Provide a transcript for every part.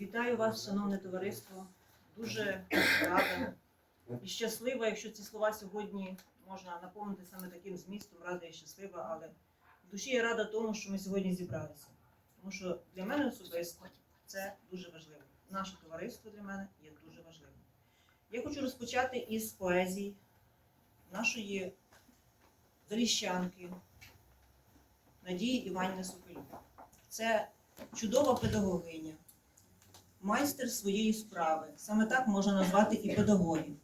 Вітаю вас, шановне товариство. Дуже рада і щаслива, якщо ці слова сьогодні можна наповнити саме таким змістом, рада і щаслива, але в душі я рада тому, що ми сьогодні зібралися. Тому що для мене особисто це дуже важливо. Наше товариство для мене є дуже важливим. Я хочу розпочати із поезії нашої заліщанки Надії Іванівни Соколюк. Це чудова педагогиня, майстер своєї справи. Саме так можна назвати і педагогів,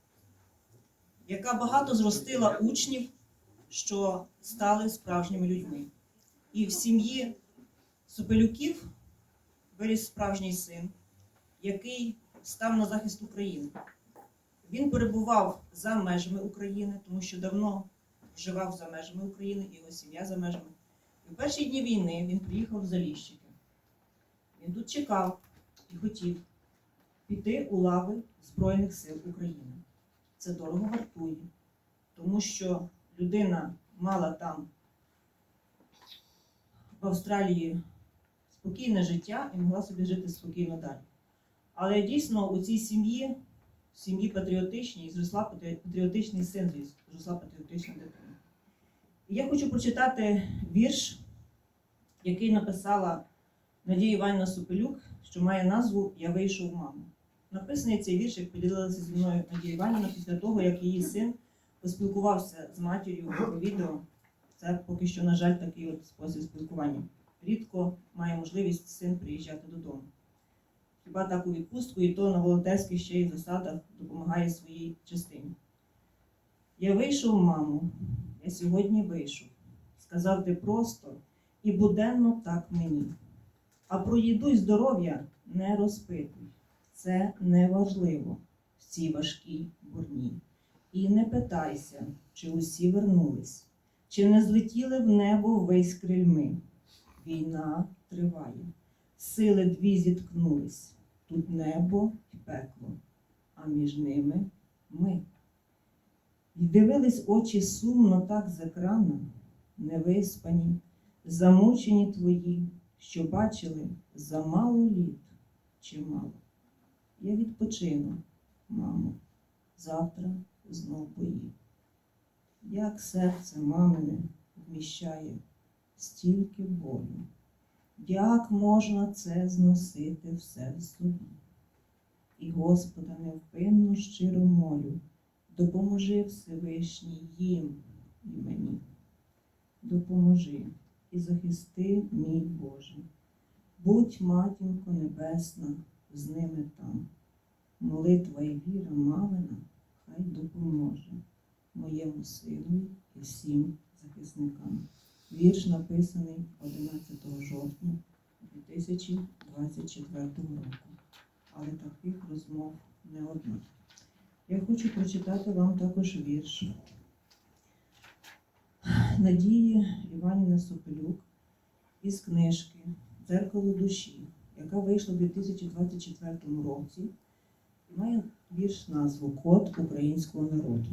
яка багато зростила учнів, що стали справжніми людьми. І в сім'ї Сопелюків виріс справжній син, який став на захист України. Він перебував за межами України, тому що давно вживав за межами України, його сім'я за межами. І в перші дні війни він приїхав в Заліщики. Він тут чекав і хотів піти у лави Збройних сил України. Це дорого вартує, тому що людина мала там в Австралії спокійне життя і могла собі жити спокійно далі. Але дійсно у цій сім'ї, в сім'ї патріотичній, зросла патріотичний син, зросла патріотична дитина. І я хочу прочитати вірш, який написала Надія Іванівна Супелюк, що має назву Я вийшов маму. Написаний цей вірш, як поділилася зі мною Надія Іванівна після того, як її син поспілкувався з матір'ю по відео. Це поки що, на жаль, такий от спосіб спілкування. Рідко має можливість син приїжджати додому. Хіба так у відпустку, і то на волонтерських ще й засадах допомагає своїй частині. Я вийшов, мамо, я сьогодні вийшов. Сказав ти просто і буденно так мені. А про їду й здоров'я не розпитуй. Це неважливо в цій важкій бурні. І не питайся, чи усі вернулись, чи не злетіли в небо весь крильми. Війна триває, сили дві зіткнулись. Тут небо і пекло, а між ними ми. І дивились очі сумно так з екрана, невиспані, замучені твої, що бачили замало літ чи мало. Я відпочину, мамо, завтра знов бої. Як серце мамине вміщає стільки болю, як можна це зносити все в собі? І Господа невпинно щиро молю, допоможи Всевишній їм і мені. Допоможи і захисти, мій Боже. Будь, матінко небесна, з ними там. Молитва і віра мамина хай допоможе моєму сину і всім захисникам. Вірш написаний 11 жовтня 2024 року. Але таких розмов не одна. Я хочу прочитати вам також вірш Надії Іванівни Сопелюк із книжки Дзеркало душі, яка вийшла у 2024 році і має вірш назву Код українського народу.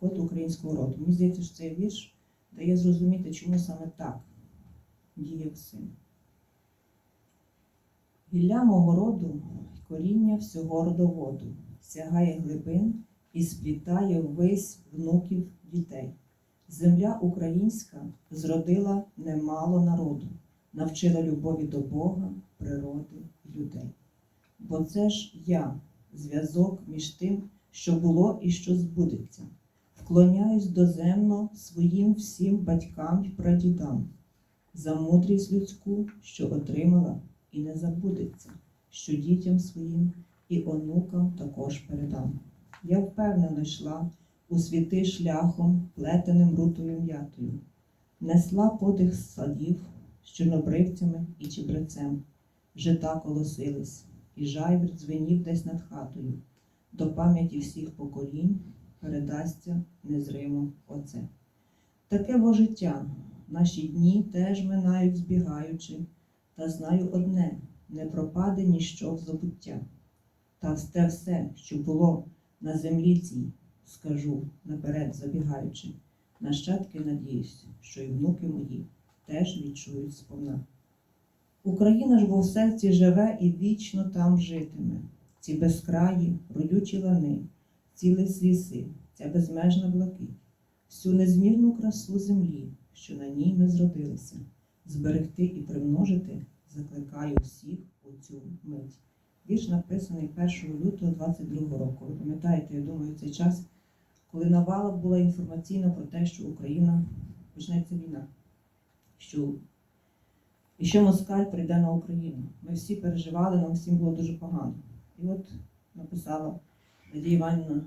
Код українського роду. Мені здається, що цей вірш дає зрозуміти, чому саме так діяв син. Гілля мого роду коріння всього родоводу сягає глибин і сплітає ввесь внуків дітей. Земля українська зродила немало народу, навчила любові до Бога, природи людей. Бо це ж я, зв'язок між тим, що було і що збудеться. Вклоняюсь доземно своїм всім батькам і прадідам, за мудрість людську, що отримала і не забудеться, що дітям своїм і онукам також передам. Я впевнено йшла у світи шляхом, плетеним рутою м'ятою, несла подих садів з чорнобривцями і чебрецем, жита колосились, і жайвір дзвенів десь над хатою. До пам'яті всіх поколінь передасться незримо оце. Таке во життя, наші дні теж минають збігаючи, та знаю одне не пропаде ніщо в забуття. Та те все, що було на землі цій, скажу наперед забігаючи, нащадки надіюсь, що і внуки мої теж відчують сповна. Україна ж бо в серці живе і вічно там житиме. Ці безкраї, родючі лани, ці ліси, ця безмежна блакить, всю незмірну красу землі, що на ній ми зродилися, зберегти і примножити закликаю всіх у цю мить. Вірш написаний 1 лютого 22 року. Ви пам'ятаєте, я думаю, цей час, коли навала була інформаційна про те, що Україна почнеться війна, що і що Москаль прийде на Україну. Ми всі переживали, нам всім було дуже погано. І от написала Надія Іванівна